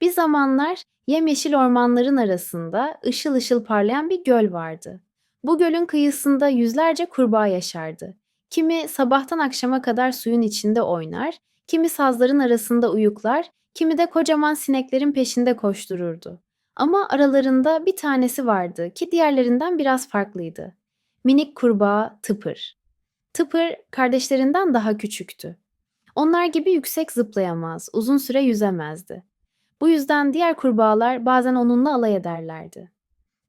Bir zamanlar yemyeşil ormanların arasında ışıl ışıl parlayan bir göl vardı. Bu gölün kıyısında yüzlerce kurbağa yaşardı. Kimi sabahtan akşama kadar suyun içinde oynar, kimi sazların arasında uyuklar, kimi de kocaman sineklerin peşinde koştururdu. Ama aralarında bir tanesi vardı ki diğerlerinden biraz farklıydı. Minik kurbağa Tıpır. Tıpır kardeşlerinden daha küçüktü. Onlar gibi yüksek zıplayamaz, uzun süre yüzemezdi. Bu yüzden diğer kurbağalar bazen onunla alay ederlerdi.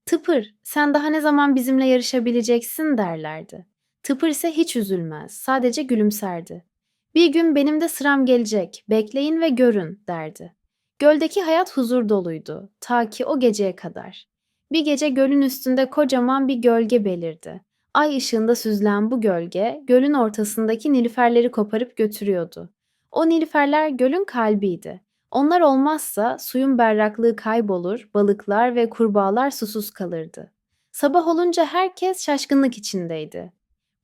Tıpır, sen daha ne zaman bizimle yarışabileceksin derlerdi. Tıpır ise hiç üzülmez, sadece gülümserdi. Bir gün benim de sıram gelecek, bekleyin ve görün derdi. Göldeki hayat huzur doluydu, ta ki o geceye kadar. Bir gece gölün üstünde kocaman bir gölge belirdi. Ay ışığında süzülen bu gölge, gölün ortasındaki nilüferleri koparıp götürüyordu. O nilüferler gölün kalbiydi. Onlar olmazsa suyun berraklığı kaybolur, balıklar ve kurbağalar susuz kalırdı. Sabah olunca herkes şaşkınlık içindeydi.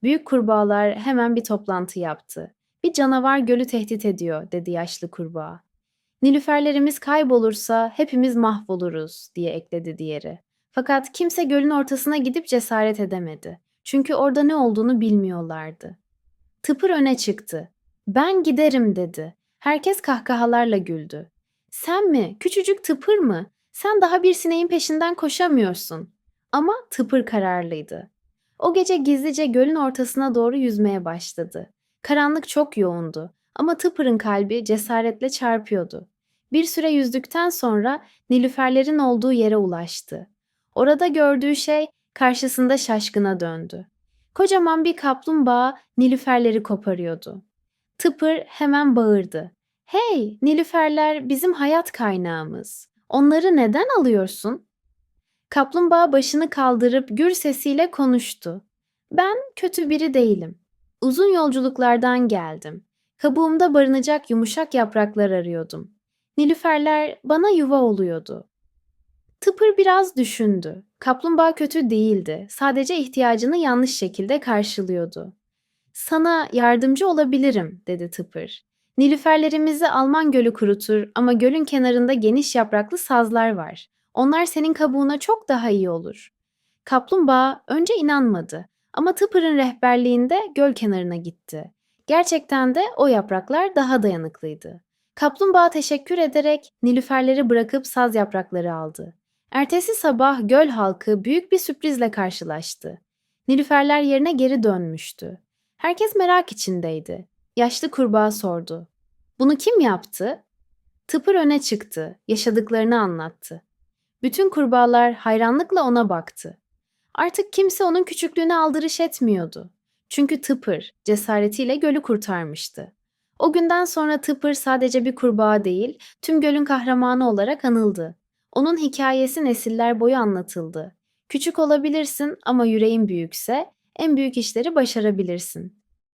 Büyük kurbağalar hemen bir toplantı yaptı. Bir canavar gölü tehdit ediyor, dedi yaşlı kurbağa. Nilüferlerimiz kaybolursa hepimiz mahvoluruz, diye ekledi diğeri. Fakat kimse gölün ortasına gidip cesaret edemedi. Çünkü orada ne olduğunu bilmiyorlardı. Tıpır öne çıktı. Ben giderim dedi. Herkes kahkahalarla güldü. Sen mi? Küçücük tıpır mı? Sen daha bir sineğin peşinden koşamıyorsun. Ama tıpır kararlıydı. O gece gizlice gölün ortasına doğru yüzmeye başladı. Karanlık çok yoğundu ama tıpırın kalbi cesaretle çarpıyordu. Bir süre yüzdükten sonra nilüferlerin olduğu yere ulaştı. Orada gördüğü şey karşısında şaşkına döndü. Kocaman bir kaplumbağa nilüferleri koparıyordu. Tıpır hemen bağırdı. Hey, nilüferler bizim hayat kaynağımız. Onları neden alıyorsun? Kaplumbağa başını kaldırıp gür sesiyle konuştu. Ben kötü biri değilim. Uzun yolculuklardan geldim. Kabuğumda barınacak yumuşak yapraklar arıyordum. Nilüferler bana yuva oluyordu. Tıpır biraz düşündü. Kaplumbağa kötü değildi. Sadece ihtiyacını yanlış şekilde karşılıyordu. Sana yardımcı olabilirim, dedi Tıpır. Nilüferlerimizi Alman gölü kurutur ama gölün kenarında geniş yapraklı sazlar var. Onlar senin kabuğuna çok daha iyi olur. Kaplumbağa önce inanmadı ama Tıpır'ın rehberliğinde göl kenarına gitti. Gerçekten de o yapraklar daha dayanıklıydı. Kaplumbağa teşekkür ederek nilüferleri bırakıp saz yaprakları aldı. Ertesi sabah göl halkı büyük bir sürprizle karşılaştı. Nilüferler yerine geri dönmüştü. Herkes merak içindeydi. Yaşlı kurbağa sordu. Bunu kim yaptı? Tıpır öne çıktı, yaşadıklarını anlattı. Bütün kurbağalar hayranlıkla ona baktı. Artık kimse onun küçüklüğüne aldırış etmiyordu. Çünkü Tıpır cesaretiyle gölü kurtarmıştı. O günden sonra Tıpır sadece bir kurbağa değil, tüm gölün kahramanı olarak anıldı. Onun hikayesi nesiller boyu anlatıldı. Küçük olabilirsin ama yüreğin büyükse en büyük işleri başarabilirsin.